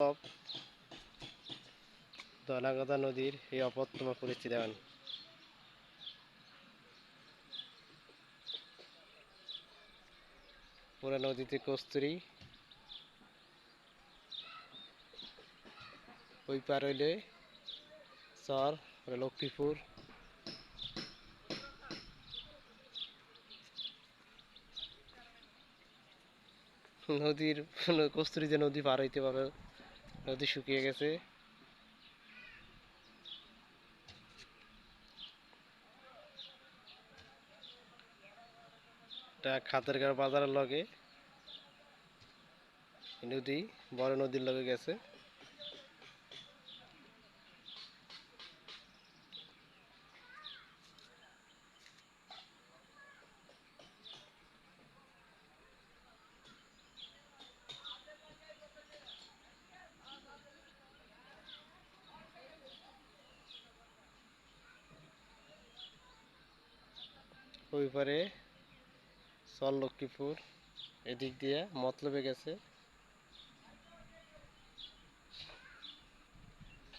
সব দলাগদা নদীর এই অপত্তম পরিস্থিতি দেখেন পুরো নদীতে কস্তুরি। ওই পার হইলে চর লক্ষ্মীপুর। নদীর, কস্তুরি যে নদী পার হইতে পারে। নদী শুকিয়ে গেছে। এটা খাতেরগাঁও বাজারের লগে নদী বড় নদীর লগে গেছে। ওই পারে চল লক্ষ্মীপুর এদিক দিয়ে মতলবে গেছে।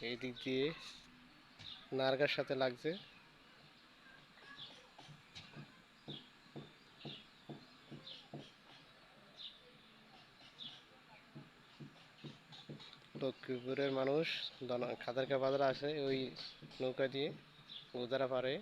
এই দিক দিয়ে নারগার সাথে লাগছে। লক্ষ্মীপুরের মানুষ খাদারকা বাজারে আসে ওই নৌকা দিয়ে উদারা পারে।